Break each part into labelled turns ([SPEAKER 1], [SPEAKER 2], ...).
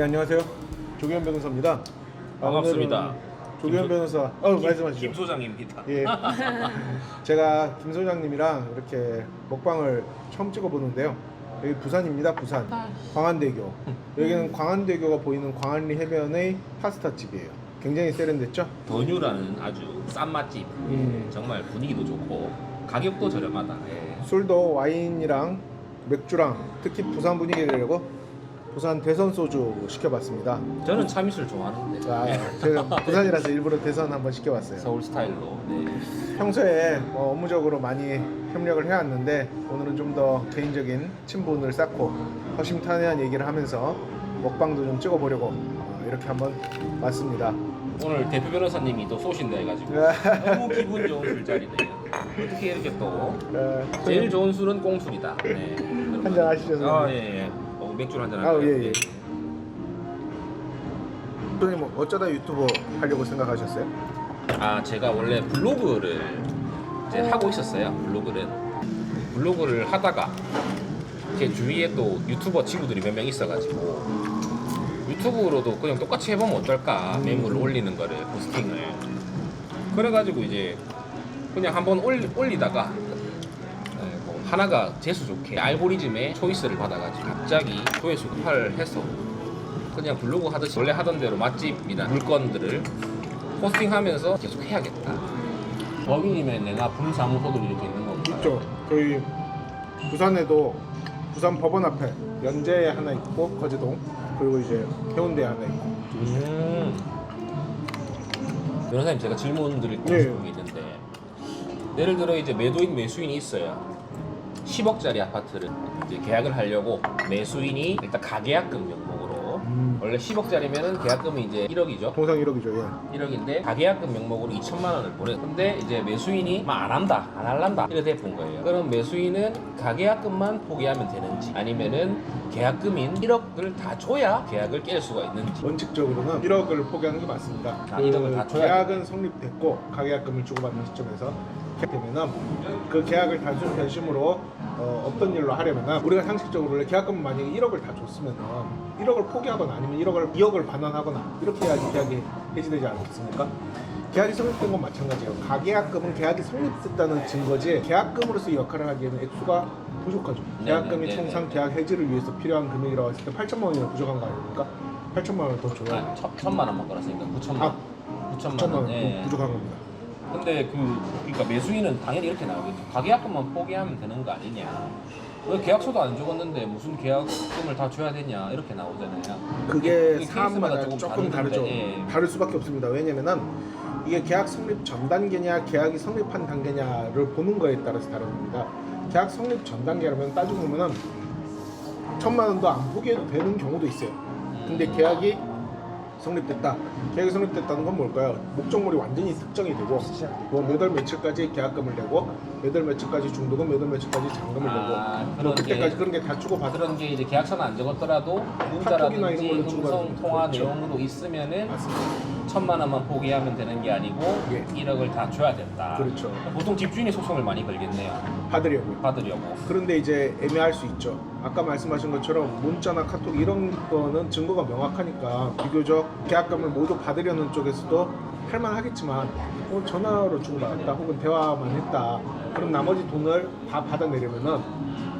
[SPEAKER 1] 네 안녕하세요 조기현 변호사입니다. 아,
[SPEAKER 2] 반갑습니다.
[SPEAKER 1] 오늘은 조기현 변호사. 어 말씀하시죠.
[SPEAKER 2] 김 소장입니다.
[SPEAKER 1] 예. 제가 김 소장님이랑 이렇게 먹방을 처음 찍어보는데요. 여기 부산입니다. 부산 광안대교. 여기는 광안대교가 보이는 광안리 해변의 파스타 집이에요. 굉장히 세련됐죠?
[SPEAKER 2] 더뉴라는 아주 싼 맛집.
[SPEAKER 1] 음.
[SPEAKER 2] 정말 분위기도 좋고 가격도 저렴하다. 예.
[SPEAKER 1] 술도 와인이랑 맥주랑 특히 부산 분위기를 내려고 부산 대선 소주 시켜봤습니다.
[SPEAKER 2] 저는 참이슬 좋아하는데
[SPEAKER 1] 아, 제가 부산이라서 일부러 대선 한번 시켜봤어요.
[SPEAKER 2] 서울 스타일로. 네.
[SPEAKER 1] 평소에 어, 업무적으로 많이 협력을 해왔는데 오늘은 좀 더 개인적인 친분을 쌓고 허심탄회한 얘기를 하면서 먹방도 좀 찍어보려고 어, 이렇게 한번 왔습니다.
[SPEAKER 2] 오늘 대표 변호사님이 또 쏘신다 해가지고 너무 기분 좋은 술자리네요. 어떻게 이렇게 또
[SPEAKER 1] 어,
[SPEAKER 2] 제일 좋은 술은 꽁술이다. 네.
[SPEAKER 1] 한잔 하시죠,
[SPEAKER 2] 아
[SPEAKER 1] 선생님.
[SPEAKER 2] 예. 예. 어, 맥주 한잔
[SPEAKER 1] 아,
[SPEAKER 2] 할까요?
[SPEAKER 1] 예, 예.
[SPEAKER 2] 네.
[SPEAKER 1] 선생님 뭐 어쩌다 유튜버 하려고 생각하셨어요?
[SPEAKER 2] 아 제가 원래 블로그를 이제 하고 있었어요 블로그를 블로그를 하다가 제 주위에 또 유튜버 친구들이 몇 명 있어가지고 유튜브로도 그냥 똑같이 해보면 어떨까
[SPEAKER 1] 음.
[SPEAKER 2] 매물을 올리는 거를 포스팅을 그래가지고 이제 그냥 한번 올리, 올리다가 네, 뭐 하나가 재수 좋게 알고리즘에 초이스를 받아가지고 갑자기 조회수가 폭발을 해서 그냥 블로그 하듯이 원래 하던 대로 맛집이나 물건들을 포스팅하면서 계속 해야겠다. 법인이면 내가 분사무소도 이렇게 있는 건가요?
[SPEAKER 1] 있죠. 저희 부산에도 부산 법원 앞에 연제에 하나 있고 거제동 그리고 이제 해운대 에 하나 있고
[SPEAKER 2] 음. 변호사님 제가 질문 드릴 게
[SPEAKER 1] 네.
[SPEAKER 2] 있는데 예를 들어 이제 매도인 매수인이 있어요. 10억짜리 아파트를 이제 계약을 하려고 매수인이 일단 가계약금 명목으로
[SPEAKER 1] 음.
[SPEAKER 2] 원래 10억짜리면은 계약금이 이제 1억이죠.
[SPEAKER 1] 통상 1억이죠. 예.
[SPEAKER 2] 1억인데 가계약금 명목으로 2천만 원을 보내. 근데 이제 매수인이 막 안 한다, 안 할란다 이렇게 돼본 거예요. 그럼 매수인은 가계약금만 포기하면 되는지 아니면은 계약금인 1억을 다 줘야 계약을 깰 수가 있는지.
[SPEAKER 1] 원칙적으로는 1억을 포기하는 게 맞습니다.
[SPEAKER 2] 아, 1억을 다 줘야
[SPEAKER 1] 계약은 성립됐고 가계약금을 주고받는 시점에서 되면은 그 계약을 단순 변심으로 어, 없던 일로 하려면은 우리가 상식적으로 원래 계약금 만약에 1억을 다 줬으면은 1억을 포기하거나 아니면 1억을 2억을 반환하거나 이렇게 해야지 계약이 해지되지 않겠습니까? 계약이 성립된 건 마찬가지예요. 가계약금은 계약이 성립됐다는 증거지 계약금으로서 의 역할을 하기에는 액수가 부족하죠.
[SPEAKER 2] 네,
[SPEAKER 1] 계약금이
[SPEAKER 2] 네, 네,
[SPEAKER 1] 통상
[SPEAKER 2] 네.
[SPEAKER 1] 계약 해지를 위해서 필요한 금액이라고 했을 때 8천만 원이나 부족한 거 아닙니까? 8천만 원을 더 줘야
[SPEAKER 2] 아, 천, 천만 원만 걸었으니까 9천만
[SPEAKER 1] 아,
[SPEAKER 2] 원. 9천만
[SPEAKER 1] 9천만
[SPEAKER 2] 원.
[SPEAKER 1] 원
[SPEAKER 2] 예.
[SPEAKER 1] 부족한 겁니다.
[SPEAKER 2] 근데 그 그러니까 매수인은 당연히 이렇게 나오겠죠. 가계약금만 포기하면 되는 거 아니냐. 왜 계약서도 안 적었는데 무슨 계약금을 다 줘야 되냐 이렇게 나오잖아요.
[SPEAKER 1] 그게
[SPEAKER 2] 케이스마다 조금
[SPEAKER 1] 조금
[SPEAKER 2] 다른데,
[SPEAKER 1] 다르죠.
[SPEAKER 2] 예.
[SPEAKER 1] 다를 수밖에 없습니다. 왜냐면은 이게 계약 성립 전 단계냐, 계약이 성립한 단계냐를 보는 거에 따라서 다른 겁니다. 계약 성립 전 단계라면 따지고 보면은 천만 원도 안 포기해도 되는 경우도 있어요. 근데
[SPEAKER 2] 음.
[SPEAKER 1] 계약이 성립됐다. 계약이 성립됐다는 건 뭘까요? 목적물이 완전히 특정이 되고 뭐 몇월 며칠까지 계약금을 내고 몇월 며칠까지 중도금, 몇월 며칠까지 잔금을
[SPEAKER 2] 아,
[SPEAKER 1] 내고 뭐
[SPEAKER 2] 그런
[SPEAKER 1] 그때까지
[SPEAKER 2] 게-
[SPEAKER 1] 그런 게 다 주고 받으
[SPEAKER 2] 그런 게 이제 계약서는 안 적었더라도 문자라든지
[SPEAKER 1] 이런 걸로
[SPEAKER 2] 음성
[SPEAKER 1] 주고받는
[SPEAKER 2] 통화
[SPEAKER 1] 그렇죠.
[SPEAKER 2] 내용으로 있으면은
[SPEAKER 1] 맞습니다.
[SPEAKER 2] 천만 원만 포기하면 되는 게 아니고
[SPEAKER 1] 예.
[SPEAKER 2] 1억을 다 줘야 된다.
[SPEAKER 1] 그렇죠.
[SPEAKER 2] 보통 집주인이 소송을 많이 걸겠네요.
[SPEAKER 1] 받으려고요.
[SPEAKER 2] 받으려고.
[SPEAKER 1] 그런데 이제 애매할 수 있죠. 아까 말씀하신 것처럼 문자나 카톡 이런 거는 증거가 명확하니까 비교적 계약금을 모두 받으려는 쪽에서도 할만하겠지만 어, 전화로 주고받았다 혹은 대화만 했다 그럼 나머지 돈을 다 받아내려면은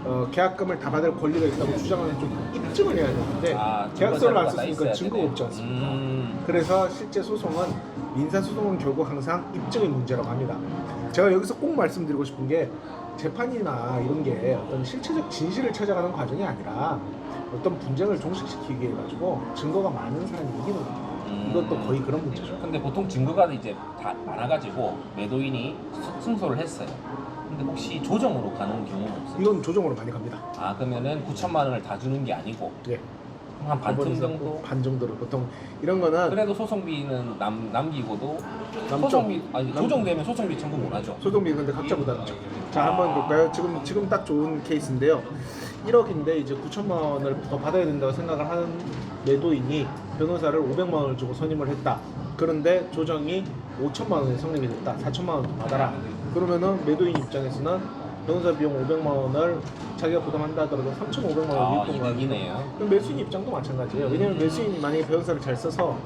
[SPEAKER 1] 어, 계약금을 다 받을 권리가 있다고 주장하는 쪽이 입증을 해야 되는데
[SPEAKER 2] 아,
[SPEAKER 1] 계약서를 안 썼으니까 증거가. 없지 않습니까?
[SPEAKER 2] 음.
[SPEAKER 1] 그래서 실제 소송은 민사 소송은 결국 항상 입증의 문제라고 합니다. 제가 여기서 꼭 말씀드리고 싶은 게 재판이나 이런 게 어떤 실체적 진실을 찾아가는 과정이 아니라 어떤 분쟁을 종식시키기 위해 가지고 증거가 많은 사람이 이기는.
[SPEAKER 2] 음.
[SPEAKER 1] 이것도 거의 그런 문제죠.
[SPEAKER 2] 근데 보통 증거가 이제 다 많아가지고 매도인이 수- 승소를 했어요. 근데 혹시 조정으로 가는 경우는 없어요?
[SPEAKER 1] 이건 조정으로 많이 갑니다.
[SPEAKER 2] 아 그러면은 9천만 원을 다 주는 게 아니고
[SPEAKER 1] 예.
[SPEAKER 2] 한
[SPEAKER 1] 법원에서
[SPEAKER 2] 정도?
[SPEAKER 1] 반 정도로 보통 이런 거는
[SPEAKER 2] 그래도 소송비는 남, 남기고도
[SPEAKER 1] 남죠.
[SPEAKER 2] 소송비 아니
[SPEAKER 1] 남-
[SPEAKER 2] 조정되면 소송비 청구 못 하죠.
[SPEAKER 1] 소송비 근데 각자 부담이죠. 자 한번 볼까요? 지금 지금 딱 좋은 케이스인데요. 1억인데 이제 9천만 원을 더 받아야 된다고 생각을 하는 매도인이 변호사를 500만 원을 주고 선임을 했다. 그런데 조정이 5천만 원에 성립이 됐다. 4천만 원더 받아라. 그러면은 매도인 입장에서는 변호사 비용 500만 원을 자기가 부담한다 하더라도 3,500만 원
[SPEAKER 2] 아
[SPEAKER 1] 이익 본
[SPEAKER 2] 이득이네요.
[SPEAKER 1] 그럼 매수인 입장도 마찬가지예요. 왜냐면 매수인이 만약에 변호사를 잘 써서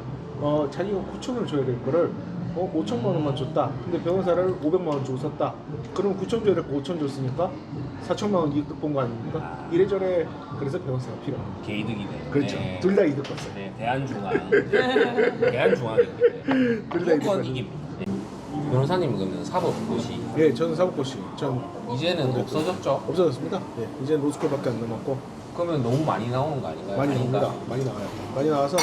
[SPEAKER 1] 어, 자기가 9천을 줘야 될 거를 어, 5천만 원만 줬다. 근데 변호사를 500만 원 주고 썼다. 그러면 9천 줘야 될거 5천 줬으니까 4천만 원 이득 본 거 아닙니까? 이래저래 그래서 변호사가 필요합니다.
[SPEAKER 2] 개이득이네.
[SPEAKER 1] 그렇죠.
[SPEAKER 2] 네.
[SPEAKER 1] 둘 다 이득 봤어요.
[SPEAKER 2] 네, 대한중앙. 대한중앙인데
[SPEAKER 1] 둘다
[SPEAKER 2] 무조건
[SPEAKER 1] 이득
[SPEAKER 2] 이깁니다. 네. 변호사님은 그러면 사법고시
[SPEAKER 1] 예, 저는 사법고시. 전
[SPEAKER 2] 이제는 없어졌죠?
[SPEAKER 1] 없어졌습니다. 예, 이제 로스쿨밖에 안 남았고
[SPEAKER 2] 그러면 너무 많이 나오는 거 아닌가요?
[SPEAKER 1] 많이
[SPEAKER 2] 그러니까
[SPEAKER 1] 나옵니다. 많이 나와요. 많이 나와서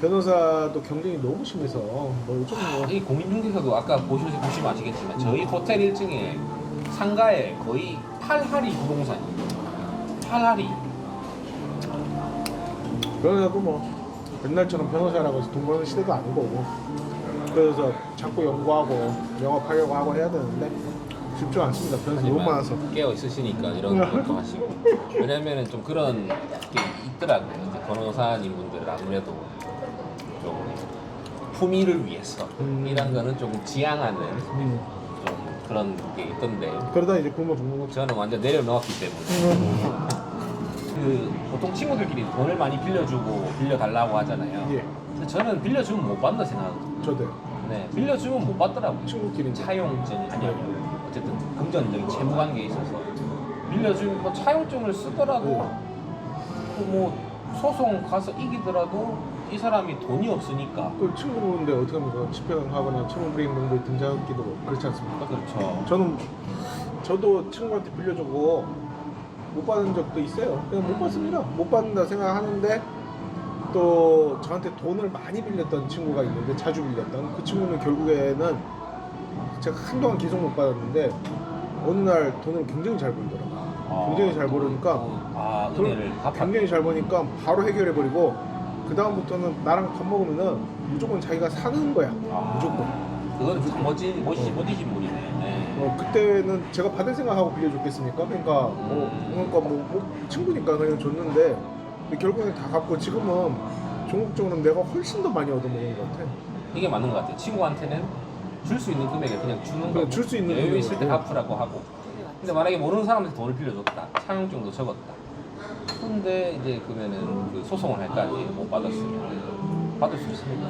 [SPEAKER 1] 변호사도 경쟁이 너무 심해서 뭐 요즘
[SPEAKER 2] 뭐이 공인중개사도 아까 보시, 보시면 아시겠지만 저희 호텔 1층에 상가에 거의 8할이 부동산이에요. 8할이.
[SPEAKER 1] 변호사도 뭐 옛날처럼 변호사라고 해서 돈 버는 시대도 아니고 그래서 자꾸 연구하고 영업하려고 하고 해야 되는데 쉽지 않습니다. 변호사 너무 많아서
[SPEAKER 2] 깨어 있으시니까 이런 것도 하시고 왜냐면은 좀 그런 게 있더라고요. 이제 변호사님 분들은 아무래도 좀 품위를 위해서
[SPEAKER 1] 음.
[SPEAKER 2] 이런 거는 좀 지향하는
[SPEAKER 1] 음.
[SPEAKER 2] 좀 그런 게 있던데
[SPEAKER 1] 그러다 이제 굶어 죽는 거죠.
[SPEAKER 2] 저는 완전 내려놓았기 때문에 그 보통 친구들끼리 돈을 많이 빌려주고 빌려달라고 하잖아요.
[SPEAKER 1] 예,
[SPEAKER 2] 근데 저는 빌려주면 못 받는다 생각하거든요.
[SPEAKER 1] 저도
[SPEAKER 2] 네, 빌려주면 못 받더라고요.
[SPEAKER 1] 친구끼리
[SPEAKER 2] 차용증 아니요 어쨌든 금전적인 채무 관계에 있어서 빌려주면 뭐 차용증을 쓰더라도
[SPEAKER 1] 네.
[SPEAKER 2] 그뭐 소송 가서 이기더라도 이 사람이 돈이 없으니까
[SPEAKER 1] 그 친구인데 어떻게 합니까? 집행하거나 채무 불이행 정도에 등장하기도 그렇지 않습니까?
[SPEAKER 2] 그렇죠.
[SPEAKER 1] 저는 저도 친구한테 빌려주고 못 받은 적도 있어요. 그냥 못 받습니다. 못 받는다 생각하는데 또 저한테 돈을 많이 빌렸던 친구가 있는데 자주 빌렸던 그 친구는 결국에는 제가 한동안 계속 못 받았는데 어느 날 돈을 굉장히 잘 벌더라고요.
[SPEAKER 2] 아,
[SPEAKER 1] 굉장히 잘 벌으니까
[SPEAKER 2] 아
[SPEAKER 1] 돈을
[SPEAKER 2] 은혜를 갚아.
[SPEAKER 1] 굉장히 잘 버니까 바로 해결해 버리고 그 다음부터는 나랑 밥 먹으면은 무조건 자기가 사는 거야.
[SPEAKER 2] 아,
[SPEAKER 1] 무조건.
[SPEAKER 2] 그건 참 멋진 멋지 멋지신 분이네. 네.
[SPEAKER 1] 어, 그때는 제가 받을 생각하고 빌려줬겠습니까? 그러니까 뭐
[SPEAKER 2] 음.
[SPEAKER 1] 그러니까 뭐, 뭐 친구니까 그냥 줬는데 근데 결국엔 다 갚고 지금은 종국적으로 내가 훨씬 더 많이 얻어먹은 것 같아.
[SPEAKER 2] 이게 맞는 것 같아요. 친구한테는 줄 수 있는 금액을 그냥 주는
[SPEAKER 1] 그래,
[SPEAKER 2] 거고
[SPEAKER 1] 줄수 있는
[SPEAKER 2] 여유 있을 때
[SPEAKER 1] 금액을.
[SPEAKER 2] 갚으라고 하고. 근데 만약에 모르는 사람한테 돈을 빌려줬다, 차용증도 적었다. 근데 이제 그러면은 그 소송을 할거 아니에요. 못 받았으면 받을 수 있습니다.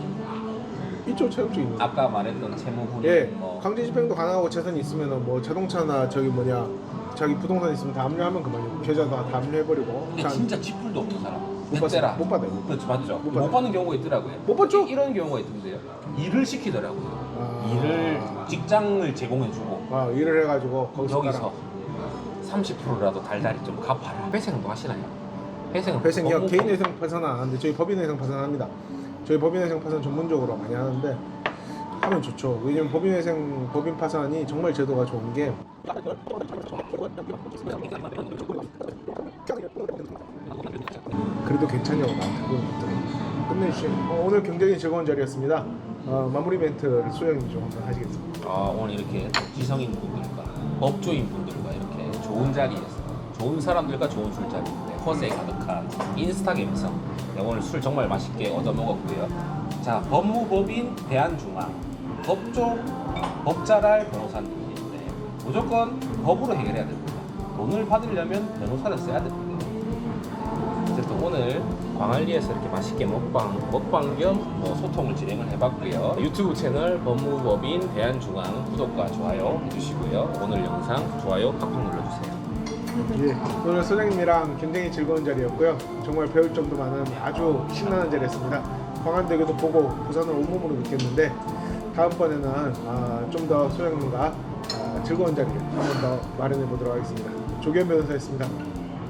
[SPEAKER 1] 이쪽 체육주 있는.
[SPEAKER 2] 아까 말했던 채무불이행
[SPEAKER 1] 예,
[SPEAKER 2] 뭐
[SPEAKER 1] 강제 집행도 가능하고 재산이 있으면은 뭐 자동차나 저기 뭐냐 자기 부동산 있으면 다 압류하면 그만이고 계좌도 다 압류해버리고.
[SPEAKER 2] 이게
[SPEAKER 1] 자,
[SPEAKER 2] 진짜 지풀도 없는 사람.
[SPEAKER 1] 못. 받- 못 받아요.
[SPEAKER 2] 그렇죠, 맞죠.
[SPEAKER 1] 못
[SPEAKER 2] 못,
[SPEAKER 1] 받아요.
[SPEAKER 2] 받는 경우가 있더라고요.
[SPEAKER 1] 못 받죠?
[SPEAKER 2] 이- 이런 경우가 있던데요. 일을 시키더라고요.
[SPEAKER 1] 아.
[SPEAKER 2] 일을 직장을 제공해주고
[SPEAKER 1] 아 일을 해가지고 거기서
[SPEAKER 2] 여기서 30%라도 달달이 좀 갚아라. 회생도 하시나요? 회생은
[SPEAKER 1] 회생이요 개인 회생 파산은 안 하는데 저희 법인 회생 파산 합니다. 저희 법인 회생 파산 전문적으로 많이 하는데 하면 좋죠. 왜냐면 법인 회생 법인 파산이 정말 제도가 좋은 게 그래도 괜찮냐고 나한테 물어봤더니 끝내주시면 어, 오늘 굉장히 즐거운 자리였습니다. 어, 마무리 멘트를 소영이 좀 한번 하시겠습니다.
[SPEAKER 2] 아 오늘 이렇게 지성인 분들과 법조인 분들과 이렇게 좋은 자리에서 좋은 사람들과 좋은 술자리인데 허세 가득한 인스타 감성 네, 오늘 술 정말 맛있게 얻어 먹었고요 자 법무법인 대한중앙 법조 법잘할 변호사님인데 무조건 법으로 해결해야 됩니다 돈을 받으려면 변호사를 써야 됩니다 오늘 광안리에서 이렇게 맛있게 먹방, 먹방 겸 뭐 소통을 진행을 해봤고요. 유튜브 채널 법무법인 대한중앙 구독과 좋아요 해주시고요. 오늘 영상 좋아요 팍팍 눌러주세요.
[SPEAKER 1] 예, 오늘 소장님이랑 굉장히 즐거운 자리였고요. 정말 배울 점도 많은 아주 신나는 자리였습니다. 광안대교도 보고 부산을 온몸으로 느꼈는데 다음번에는 아, 좀더 소장님과 아, 즐거운 자리를 한 번 더 마련해 보도록 하겠습니다. 조견 변호사였습니다.